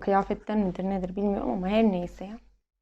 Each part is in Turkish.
Kıyafetten midir nedir bilmiyorum ama her neyse ya.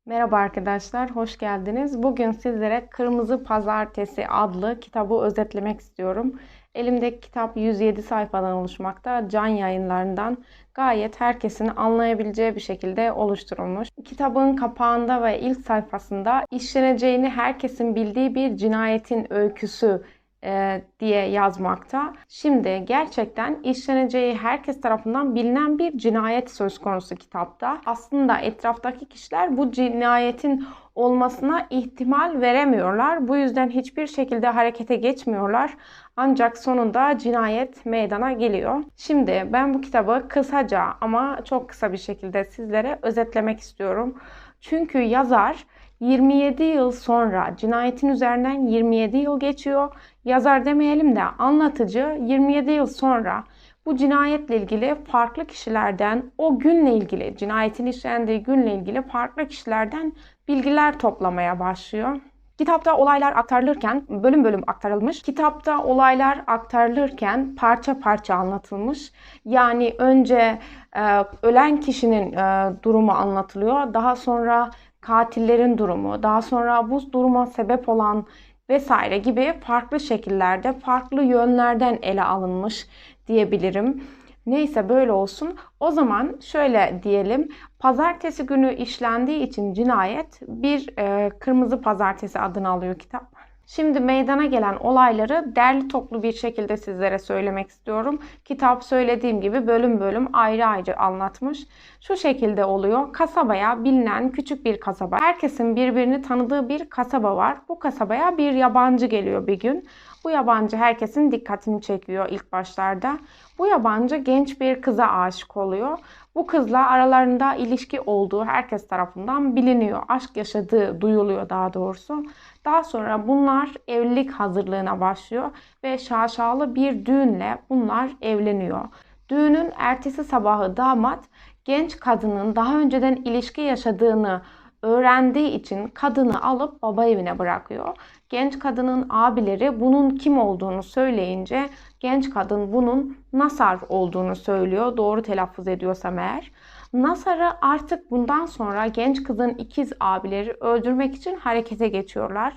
Merhaba arkadaşlar, hoş geldiniz. Bugün sizlere Kırmızı Pazartesi adlı kitabı özetlemek istiyorum. Elimdeki kitap 107 sayfadan oluşmakta. Can yayınlarından gayet herkesin anlayabileceği bir şekilde oluşturulmuş. Kitabın kapağında ve ilk sayfasında işleneceğini herkesin bildiği bir cinayetin öyküsü e, diye yazmakta. Şimdi gerçekten işleneceği herkes tarafından bilinen bir cinayet söz konusu kitapta. Aslında etraftaki kişiler bu cinayetin olmasına ihtimal veremiyorlar. Bu yüzden hiçbir şekilde harekete geçmiyorlar. Ancak sonunda cinayet meydana geliyor. Şimdi ben bu kitabı kısaca ama çok kısa bir şekilde sizlere özetlemek istiyorum. Çünkü yazar 27 yıl sonra cinayetin üzerinden 27 yıl geçiyor. Yazar demeyelim de anlatıcı 27 yıl sonra bu cinayetle ilgili farklı kişilerden o günle ilgili cinayetin işlendiği günle ilgili farklı kişilerden bilgiler toplamaya başlıyor. Kitapta olaylar aktarılırken bölüm bölüm aktarılmış. Kitapta olaylar aktarılırken parça parça anlatılmış. Yani önce e, ölen kişinin e, durumu anlatılıyor. Daha sonra katillerin durumu, daha sonra bu duruma sebep olan vesaire gibi farklı şekillerde, farklı yönlerden ele alınmış diyebilirim. Neyse böyle olsun. O zaman şöyle diyelim. Pazartesi günü işlendiği için cinayet bir e, kırmızı pazartesi adını alıyor kitap. Şimdi meydana gelen olayları derli toplu bir şekilde sizlere söylemek istiyorum. Kitap söylediğim gibi bölüm bölüm ayrı ayrı anlatmış. Şu şekilde oluyor. Kasabaya bilinen küçük bir kasaba. Herkesin birbirini tanıdığı bir kasaba var. Bu kasabaya bir yabancı geliyor bir gün. Bu yabancı herkesin dikkatini çekiyor ilk başlarda. Bu yabancı genç bir kıza aşık oluyor. Bu kızla aralarında ilişki olduğu herkes tarafından biliniyor. Aşk yaşadığı duyuluyor daha doğrusu. Daha sonra bunlar evlilik hazırlığına başlıyor ve şaşalı bir düğünle bunlar evleniyor. Düğünün ertesi sabahı damat genç kadının daha önceden ilişki yaşadığını öğrendiği için kadını alıp baba evine bırakıyor. Genç kadının abileri bunun kim olduğunu söyleyince genç kadın bunun Nasar olduğunu söylüyor. Doğru telaffuz ediyorsam eğer. Nasar'ı artık bundan sonra genç kızın ikiz abileri öldürmek için harekete geçiyorlar.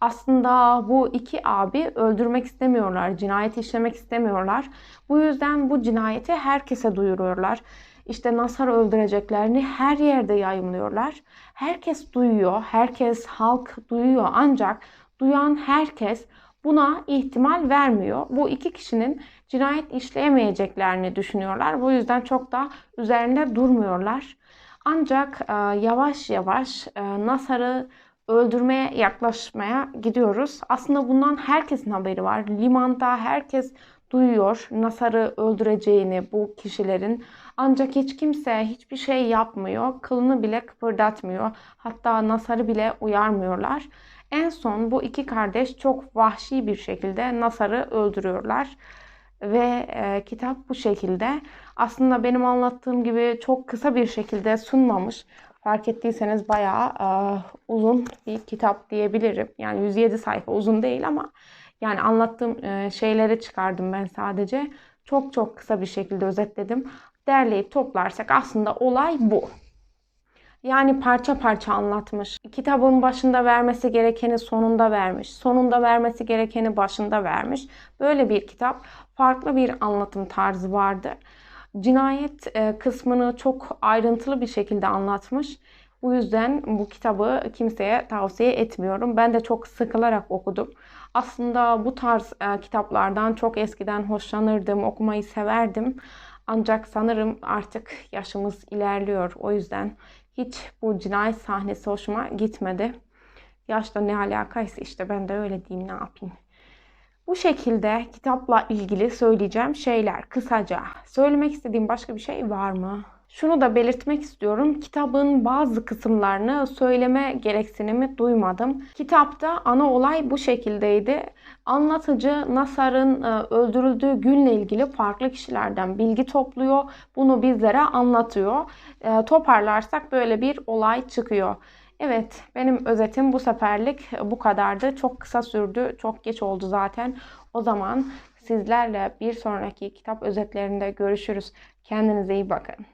Aslında bu iki abi öldürmek istemiyorlar, cinayet işlemek istemiyorlar. Bu yüzden bu cinayeti herkese duyuruyorlar. İşte Nasar'ı öldüreceklerini her yerde yayımlıyorlar. Herkes duyuyor, herkes halk duyuyor ancak duyan herkes buna ihtimal vermiyor. Bu iki kişinin cinayet işleyemeyeceklerini düşünüyorlar. Bu yüzden çok da üzerinde durmuyorlar. Ancak e, yavaş yavaş e, Nasar'ı öldürmeye yaklaşmaya gidiyoruz. Aslında bundan herkesin haberi var. Limanda herkes duyuyor Nasar'ı öldüreceğini bu kişilerin. Ancak hiç kimse hiçbir şey yapmıyor. Kılını bile kıpırdatmıyor. Hatta Nasar'ı bile uyarmıyorlar. En son bu iki kardeş çok vahşi bir şekilde Nasar'ı öldürüyorlar. Ve e, kitap bu şekilde. Aslında benim anlattığım gibi çok kısa bir şekilde sunmamış. Fark ettiyseniz bayağı e, uzun bir kitap diyebilirim. Yani 107 sayfa uzun değil ama yani anlattığım e, şeyleri çıkardım ben sadece. Çok çok kısa bir şekilde özetledim. Derleyip toplarsak aslında olay bu. Yani parça parça anlatmış. Kitabın başında vermesi gerekeni sonunda vermiş. Sonunda vermesi gerekeni başında vermiş. Böyle bir kitap. Farklı bir anlatım tarzı vardı. Cinayet e, kısmını çok ayrıntılı bir şekilde anlatmış. Bu yüzden bu kitabı kimseye tavsiye etmiyorum. Ben de çok sıkılarak okudum. Aslında bu tarz e, kitaplardan çok eskiden hoşlanırdım, okumayı severdim. Ancak sanırım artık yaşımız ilerliyor. O yüzden hiç bu cinayet sahnesi hoşuma gitmedi. Yaşla ne alakaysa işte ben de öyle diyeyim ne yapayım. Bu şekilde kitapla ilgili söyleyeceğim şeyler kısaca. Söylemek istediğim başka bir şey var mı? Şunu da belirtmek istiyorum. Kitabın bazı kısımlarını söyleme gereksinimi duymadım. Kitapta ana olay bu şekildeydi. Anlatıcı Nasar'ın e, öldürüldüğü günle ilgili farklı kişilerden bilgi topluyor. Bunu bizlere anlatıyor. E, toparlarsak böyle bir olay çıkıyor. Evet, benim özetim bu seferlik bu kadardı. Çok kısa sürdü, çok geç oldu zaten. O zaman sizlerle bir sonraki kitap özetlerinde görüşürüz. Kendinize iyi bakın.